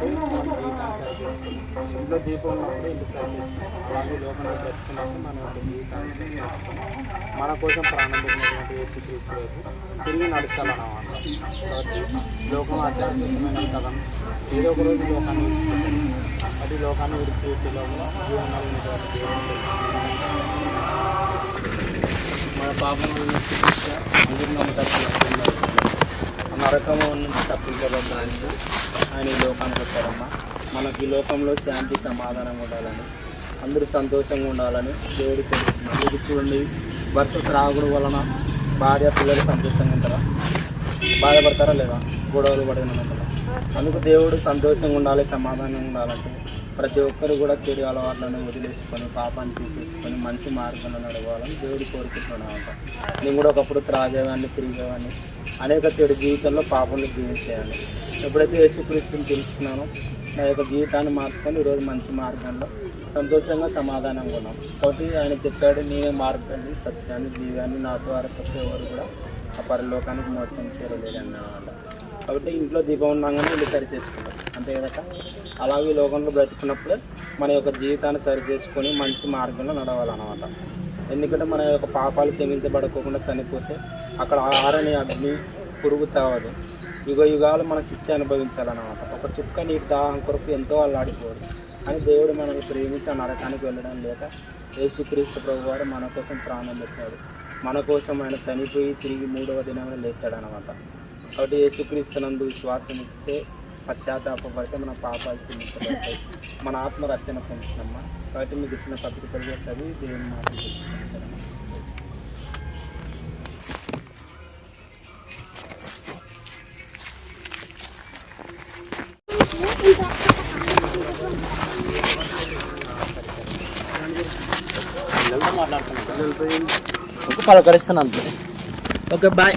ఉన్నప్పుడు మనం జీవితాన్ని సరి ఇంట్లో దీపం ఉన్నప్పుడు ఇల్లు సరి చేసుకున్నాం అలాగే లోపల బ్రతుకున్నప్పుడు మనం యొక్క జీవితాన్ని సరి చేసుకోవాలి మన కోసం ప్రాణం పెట్టినటువంటి యేసుక్రీస్తు వైపు తిరిగి నడుస్తామన్నమాట కాబట్టి లోకం అశాశ్వతమైన కథం ఏదో ఒక రోజు లోకాన్ని విడిచిపెట్టాలి అది లోకాన్ని విడిచి లోపల జీవనాలు ఉన్నటువంటి మన పాపం అందరిని నరకము నుంచి తప్పించబడ్డానికి ఆయన ఈ లోకానికి వచ్చారమ్మా. మనకి ఈ లోకంలో శాంతి సమాధానం ఉండాలని అందరూ సంతోషంగా ఉండాలని దేవుడు కోరుతున్నాను ఇది చూడండి భర్త త్రాగుడు వలన భార్య పిల్లలు సంతోషంగా ఉంటారా? బాధపడతారా లేదా? గొడవలు పడిన అందుకు దేవుడు సంతోషంగా ఉండాలి సమాధానంగా ఉండాలంటే ప్రతి ఒక్కరు కూడా చెడు అలవాట్లను వదిలేసుకొని పాపాన్ని తీసేసుకొని మంచి మార్గంలో నడవాలని దేవుడు కోరుకుంటున్నాను నేను కూడా ఒకప్పుడు త్రాగేవాడిని తిరిగేవాడిని అనేక చెడు జీవితంలో పాపంలో జీవించేయాలి ఎప్పుడైతే యేసుక్రీస్తుని తెలుసుకున్నానో నా యొక్క జీవితాన్ని మార్చుకొని ఈరోజు మంచి మార్గంలో సంతోషంగా సమాధానంగా ఉన్నాం. కాబట్టి ఆయన చెప్పాడు నేనే మార్గాన్ని సత్యాన్ని జీవాన్ని నా ద్వారా ప్రతి ఎవరు కూడా ఆ పరలోకానికి మోసం చేరలేడు కాబట్టి ఇంట్లో దీపం ఉన్నాగానే ఇల్లు సరి చేసుకుంటాం. అంతే కదా అలాగే లోకంలో బ్రతుకున్నప్పుడు మన యొక్క జీవితాన్ని సరి చేసుకొని మంచి మార్గంలో నడవాలన్నమాట. ఎందుకంటే మన యొక్క పాపాలు క్షమించబడకోకుండా చనిపోతే అక్కడ ఆరని అగ్ని పురుగు చావదు. యుగ యుగాలు మన శిక్ష అనుభవించాలన్నమాట. ఒక చుక్క నీటి దాహం కొరకు ఎంతో అల్లాడిపోదు. అని దేవుడు మనల్ని ప్రేమించి ఆ నరకానికి వెళ్ళడం లేక యేసుక్రీస్తు ప్రభు వారు మన కోసం ప్రాణం పెట్టాడు. మన కోసం ఆయన చనిపోయి తిరిగి మూడవ దినంలో లేచాడు అనమాట కాబట్టి యేసుక్రీస్తునందు విశ్వాసం ఇస్తే పశ్చాత్తాపడితే మన పాపాలు చెల్లించబడతాయి. మన ఆత్మ రక్షణ పొందుతున్నామా? కాబట్టి మీకు ఇచ్చిన పత్రికలు చదివి దేవుని మాటలు తెలుసుకుంటారమ్మా ఒక పలకరిస్తున్నాను. ఓకే బాయ్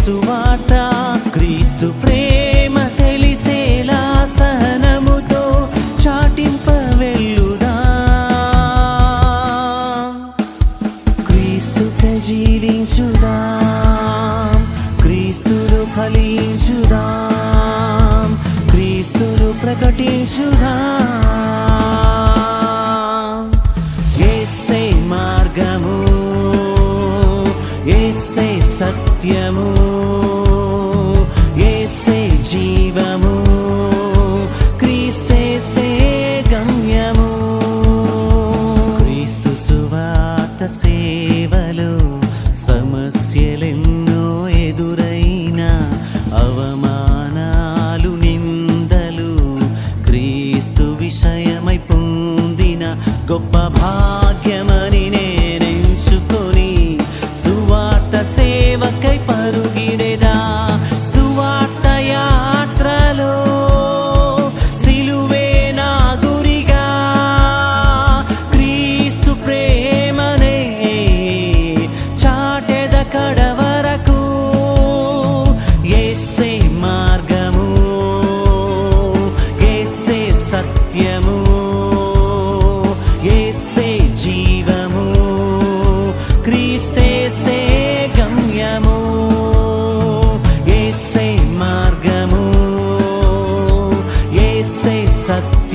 క్రియలే సువార్త క్రీస్తు ప్రేమ. సత్యము ఏసే జీవము క్రీస్తేసే గమ్యము. క్రీస్తు సువాత సేవలు సమస్యలెన్నో ఎదురైన అవమానాలు నిందలు క్రీస్తు విషయమై పొందిన గొప్ప భా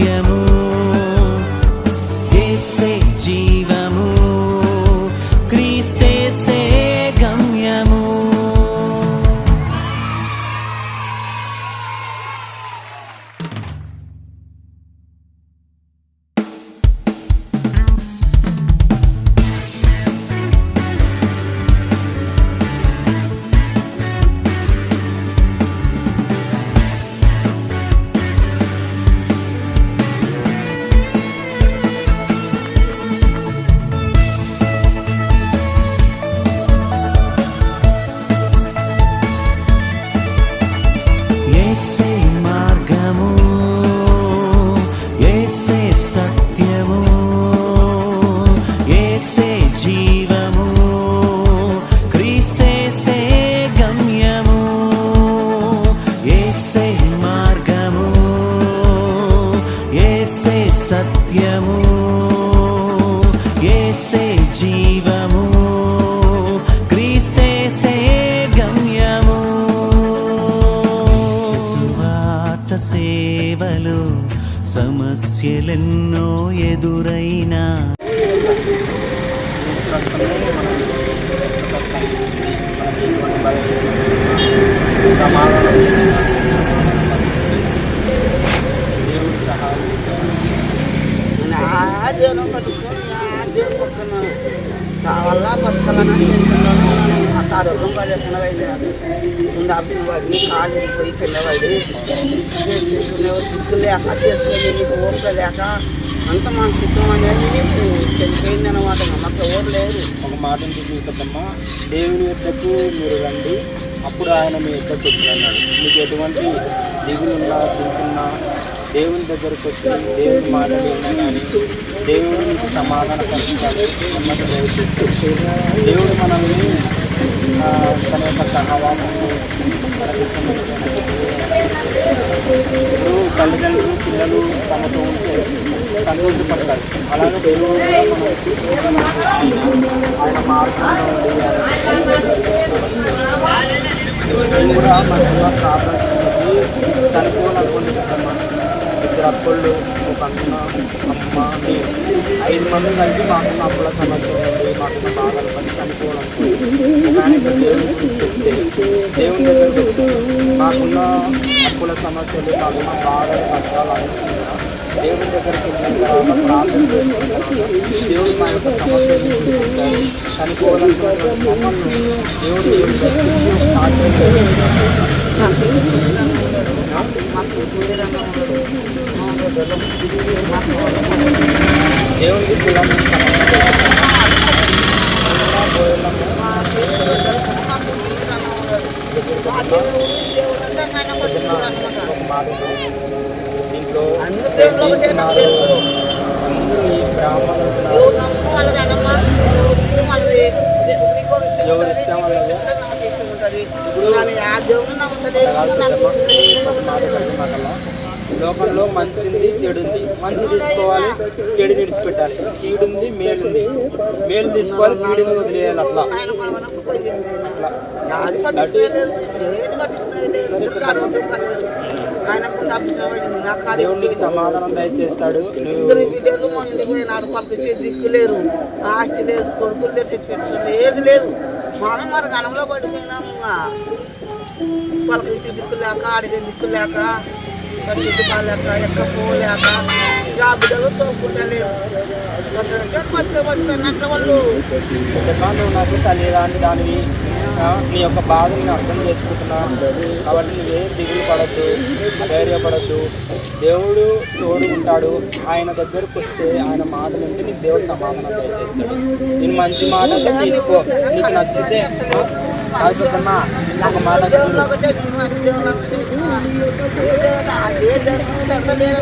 Yeah, move. సమస్యలెన్నో ఎదురైనా. ఆ దేవుని పట్టించుకొని ఆ దేవుని పక్కన ఆ తెలిసిందాను అంత ఆరోగ్యం పడకుండా ఉండాల్సి పడి కాలు పోయి కింద సిక్కులు లేక చేసుకుని నీకు ఓపిక లేక అంత మన సిద్ధం అనేది నీకు చనిపోయింది అనమాట మాకు ఎవరు లేరు ఒక మాట ఉంటుంది దేవుని యొక్కకు మీరు రండి అప్పుడు ఆయన మీ యొక్కకు వచ్చినాడు మీకు ఎటువంటి దిగులున్నా తింటున్నా దేవుని దగ్గరకు వచ్చి దేవుని మాట విన్నా కానీ దేవుడు మీకు సమాధాన పరుస్తాడు దేవుడు మనల్ని ఆ, తన యొక్క సహవాసము మనకి ఇప్పుడు తల్లిదండ్రులు పిల్లలు తమతో ఉంటే సంతోషపడతారు అలాగే దేవుడు కూడా మనకి ఆయన మార్గంలో ఉండి ఆయన కూడా మనకు కావాల్సినది చనిపోవాలనుకోండి కదమ్మా ఇద్దరు అప్పుళ్ళు ఒక అన్న అమ్మ ఐదు మంది కలిసి మాకున్న అప్పుల సమస్య ఉంది మాకున్న బాధలు పని చనిపోవడం దేవుని గురించి చెప్తే దేవుని దగ్గరికి వచ్చి మాకున్న అప్పుల సమస్యలు మాకున్న బాధలు కష్టాలనుకుంటున్నా దేవుని దగ్గరికి వెళ్ళిన తర్వాత ప్రార్థన చేసుకున్న తర్వాత దేవుడు మా యొక్క సమస్యలు చూపించారు చనిపోవాలనుకున్న మమ్మల్ని దేవుడు సాధ్యం దేవునికి కూడా మేము సమర్పణ మా దేవుడు మాకు ఆ దేవుడు దేవుడు అంటే ఆయన పట్టుకున్నాడు అనమాట ఒక మాట ఉంది. దీంట్లో అందరూ దేవుళ్ళు ఒకటే నాకు తెలుసు. అందరూ ఈ బ్రాహ్మణులు ఎవరు నమ్మకం వాళ్ళది అన్నమ్మ ఎవరి ఇష్టం వాళ్ళది నీకో ఇష్టం ఎవరి ఉంటుంది ఇష్టం నీకో వాళ్ళది. ఇష్టం ఉంటుంది నాకు ఇష్టం ఉంటుంది కానీ ఆ దేవుడు నమ్ముతలేదు నాకు ఒక మాట చెప్పమాటలా లోకంలో మంచి ఉంది చెడు ఉంది మంచి తీసుకోవాలి చెడు విడిచిపెట్టాలి. కీడుంది మేలుంది. మేలు తీసుకోవాలి కీడుని వదిలేయాలి అట్లా. ఆయన మనమన్నప్పుడు పోయి అట్లా యాది పట్టించుకోలేదు ఏది పట్టించుకోలేదు లేదు కాదు కాదు ఆయనకు తప్పించిన వాడిని నా దేవుడు కార్యం నీకు సమాధానం దయచేస్తాడు. పోయినారు పంపించే దిక్కు లేరు. ఆస్తి లేదు కొడుకులు లేరు తెచ్చిపెట్టారు ఏది లేదు. మామే మరి గణంలో పడిపోయినాము. పలకరించే దిక్కు లేక అడిగే దిక్కు లేక పరిస్థితి కాలేక ఎక్క పోలేక ఆ బిడ్డలు తోపుకుంటలేరు అసలు బతికే బతికినట్ల వాళ్ళు పెద్దమ్మా, నువ్వు నాకు తల్లి రాని దానివి ఆ, నీ యొక్క బాధని నేను అర్థం చేసుకుంటున్నా కాబట్టి నువ్వేం దిగులు పడద్దు ధైర్యపడద్దు దేవుడు తోడు ఉంటాడు ఆయన దగ్గరకు వస్తే ఆయన మాట నుండి నీకు దేవుడు సమాధానం దయచేస్తాడు నేను మంచి మాట తీసుకో నీకు నచ్చితే ఆ, కాదు మాట ఏ దేవుడు ఏ లేదు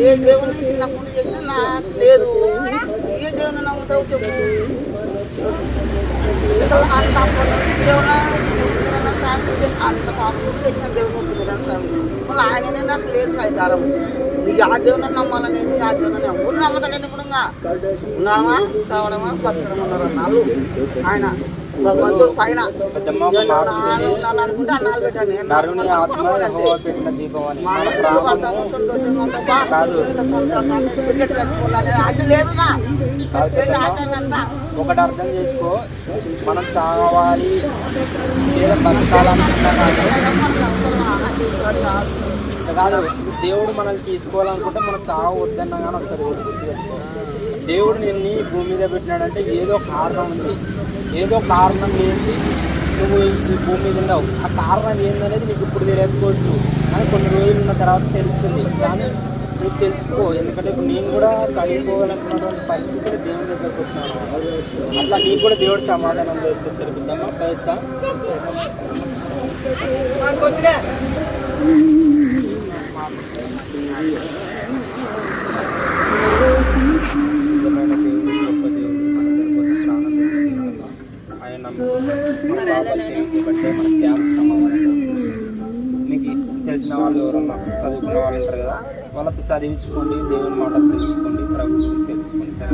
ఏ చిన్నప్పుడు చేసినా నాకు లేదు ఏ దేవుని నమ్ముతావు చెప్పు అంత దేవుడు సాయం అంత పాపం చేసిన దేవుడు ఉంటుంది కదా సాయం మళ్ళీ ఆయననే నాకు లేదు సాయిదారం నీకు ఆ దేవుని నమ్మాలని నేను ఆ దేవుని ఎవరు నమ్మతలేని ఇప్పుడు ఇంకా సావడమా బతకడం ఉన్నారు ఆయన భగవంతుడు పైన. అనుకుంటే అన్నాలు పెట్టాను ఆశ లేదుగా. ఆశ ఒకటి అర్థం చేసుకో. మనం చావాలి. లేదా బతకాలనుకుంటున్నా కానీ కాదు దేవుడు మనల్ని తీసుకోవాలనుకుంటే మనం చావు వద్దన్నా కానీ వస్తుంది దేవుడు నిన్ను భూమి మీద పెట్టినాడంటే ఏదో కారణం ఉంది. ఏదో కారణం ఏంటి? నువ్వు ఈ భూమి మీద ఉన్నావు. ఆ కారణం ఏందనేది నీకు ఇప్పుడు తెలియకపోవచ్చు. కానీ కొన్ని రోజులు ఉన్న తర్వాత తెలుస్తుంది. కానీ నువ్వు తెలుసుకో. ఎందుకంటే ఇప్పుడు నేను కూడా చదువుకోవాలనుకున్నటువంటి పరిస్థితులు దేవుని దగ్గరకు వస్తున్నాను. అట్లా నీకు కూడా దేవుడు సమాధానం వచ్చేస్తారు పెద్దమ్మ పైసా? నిజమైన దేవుడు గొప్ప దేవుడు మనందరి కోసం ప్రాణం పెట్టిన ఆయన నమ్ముకున్న మన పాపాలు క్షమించబట్టే మన శాంతి సమాధానం దయచేస్తాడు. మీకు తెలిసిన తెలిసిన వాళ్ళు ఎవరన్నా చదువుకున్న వాళ్ళు ఉంటారు కదా వాళ్ళతో చదివించుకోండి దేవుని మాటలు తెలుసుకోండి ప్రభుత్వం తెలుసుకోండి సరే.